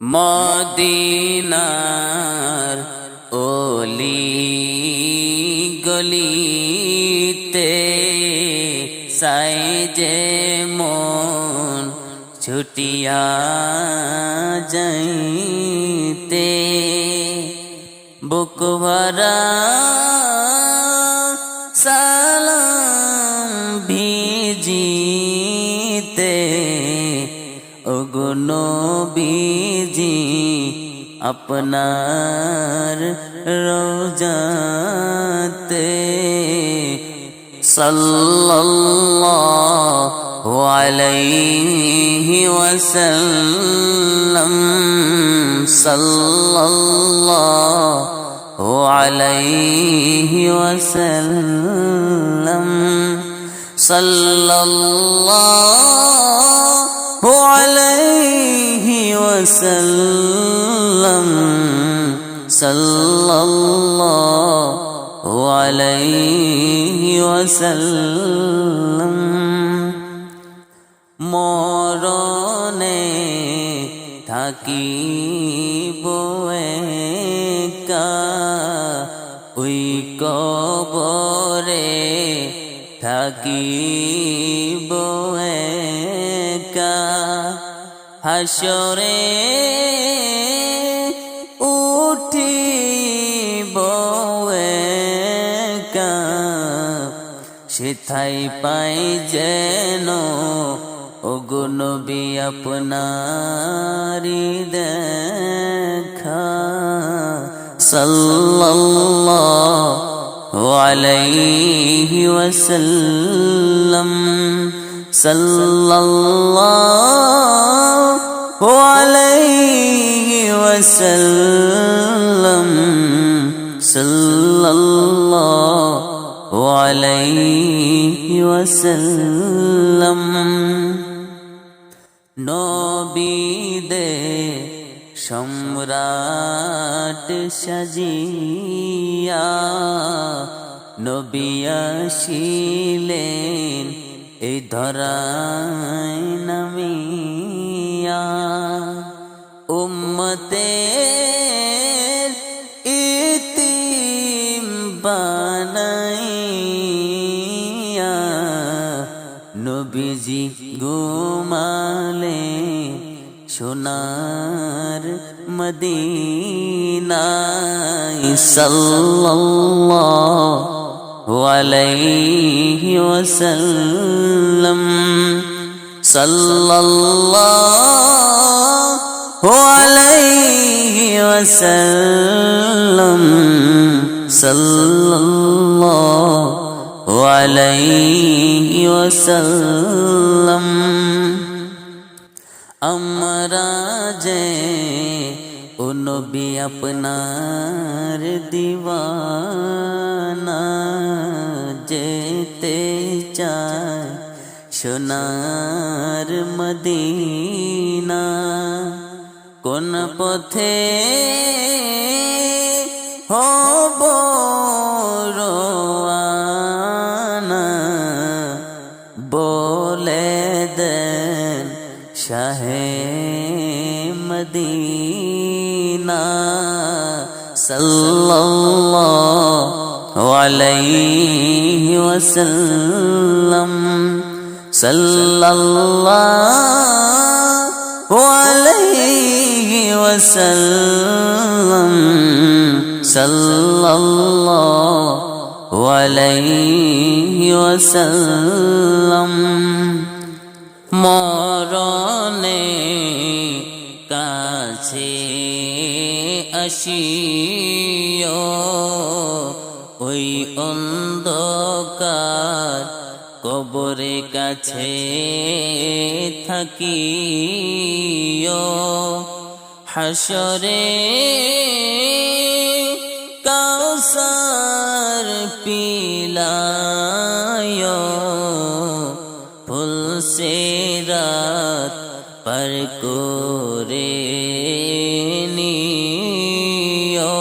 মদিনার ওলি গলিতে সাই যে মন ছুটিয়া যাইতে বুক ভরা আপনার রোজাতে সাল্লাল্লাহু আলাইহি ওয়াসাল্লাম সাল্লাল্লাহু আলাইহি ওয়াসাল্লাম সাল্লাল্লাহু আলাইহি ওয়াসাল্লাম সাল্লাল্লাহু আলাইহি ওয়াসাল্লাম মরণে থাকিব একা ওই কবরে থাকিব হাসরে উঠিব সেথাই পাই যেন ওগুনবি আপনারি দেখা। সাল্লাল্লাহু আলাইহি ওয়াসাল্লাম। সাল্লাল্লাহু আলাইহি ওয়াসাল্লাম সাল্লাল্লাহু আলাইহি ওয়াসাল্লাম নবীদে সম্রাট সাজিয়া নবিয়াশিলেন এই ধরায় নামিয়া। উম্মতের ইতিম বানাইয়া নবীজি ঘুমালে সোনার মদিনায় সাল্লাল্লাহু আলাইহি ওয়াসাল্লাম সাল্লাল্লাহু আলাইহি ওয়াসাল্লাম সাল্লাল্লাহু আলাইহি ওয়াসাল্লাম। আমরা যে ও নবী আপনার দিওয়ানা যেতে চায় সোনার মদিনা। কোন পথে হব রোয়ানা? বলে দেন শাহে মদিনা। সাল্লাল্লাহু আলাইহি ওয়াসাল্লাম। সাল্লাল্লাহু আলাইহি ওয়াসাল্লাম সাল্লাল্লাহু আলাইহি ওয়াসাল্লাম মরণে কাছে আসিও ওই অন্ধকার কবরে কাছে থাকিও। হাসরে কাউসার পিলায় ফুল সে রাত पर করে নিও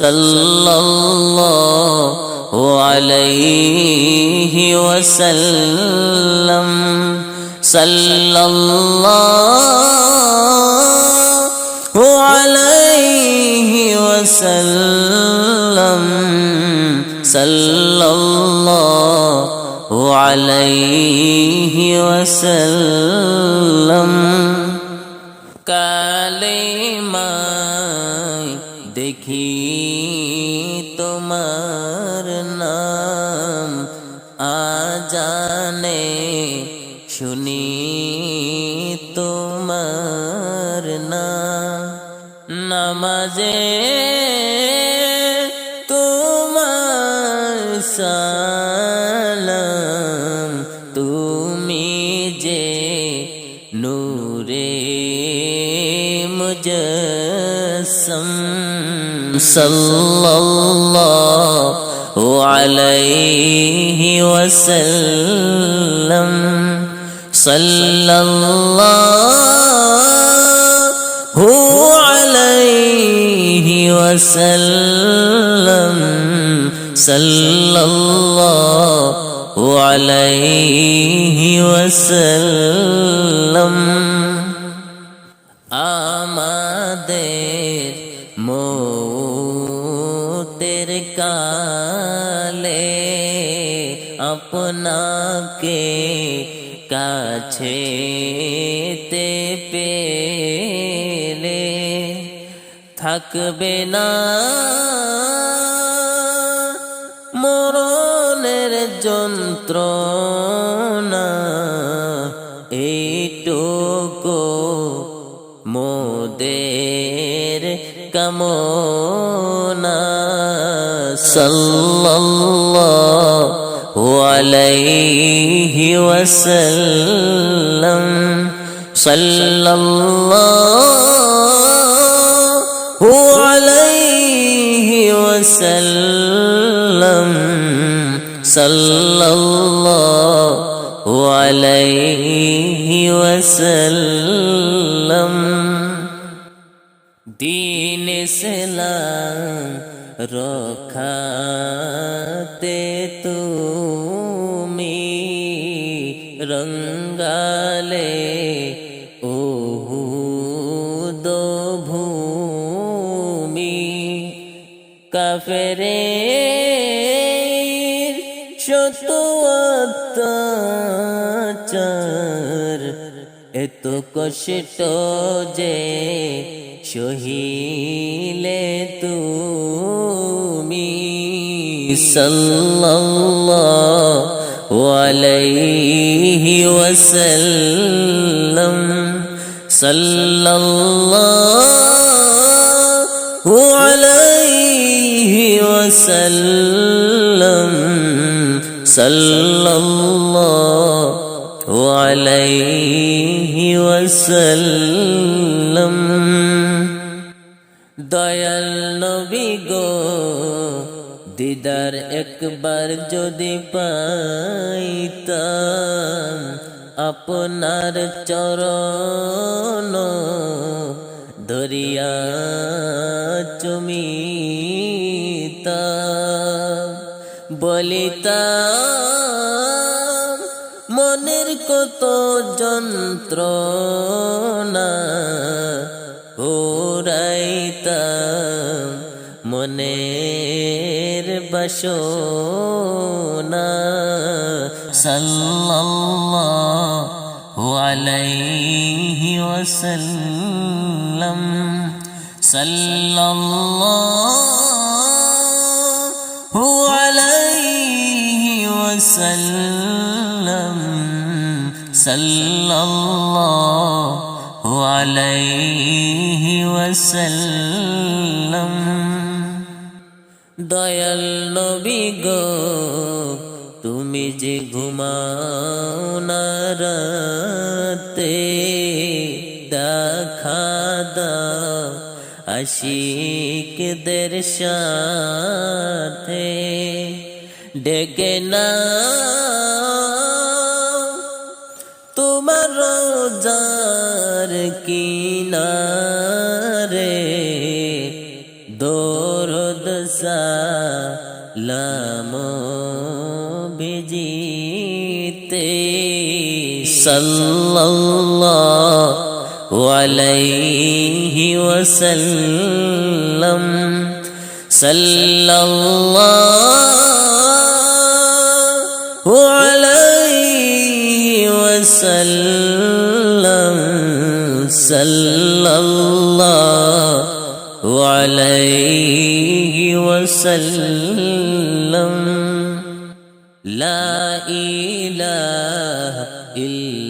সাল্লাল্লাহু আলাইহি ওয়াসাল্লাম সাল্লাল্লাহু وسلم কালেমায় দেখি তোমার নাম আজানে নূরে মুজসম সাল্লাল্লাহু আলাইহি ওয়াসাল্লাম সাল্লাল্লাহু আলাইহি ওয়াসাল্লাম সাল্লাল্লাহু আলাইহি ওয়াসাল্লাম আমাদের মৌতের কালে আপনাকে কাছে তে পেলে থাকবে না মরণের যন্ত্রণা এইটুকু মোদের কামনা। সাল্লাল্লাহু আলাইহি ওয়াসাল্লাম সাল্লাল্লাহু আলাইহি ওয়াসাল্লাম। সাল্লাল্লাহু আলাইহি ওয়াসাল্লাম। দিন ইসলাম রখাতে তুমি রঙ্গালে ওহু দো ভূমি কাফেরে কষ্ট যে সহিলে তুমি সাল্লাল্লাহু ওয়াসাল্লাম সাল্লাল্লাহু আলাইহি ওয়াসাল্লাম সাল্লাল্লাহু আলাইহি ওয়াসাল্লাম। দয়াল নবী গো দিদার একবার যদি পাইতাম আপনার চরণ ধরিয়া চুমিতা বলিতাম কত যন্ত্রণা ওরাইতাম মনের বাসনা। সাল্লাল্লাহু আলাইহি ওয়াসাল্লাম সাল্লাল্লাহু আলাইহি ওয়াসাল্লাম সাল্লাল্লাহু আলাইহি ওয়াসাল্লাম। দয়াল নবী গো, তুমি যে ঘুমাও না রাতে, দেখা দাও আশিকদের সাথে। ডেকে না রোজার কিনারে দোরদ সালাম বিজিতে সাল্লাল্লাহু আলাইহি ওয়াসাল্লাম। সাল্লাল্লাহু আলাইহি ওয়াসাল্লাম। صلى الله عليه وسلم. لا إله إلا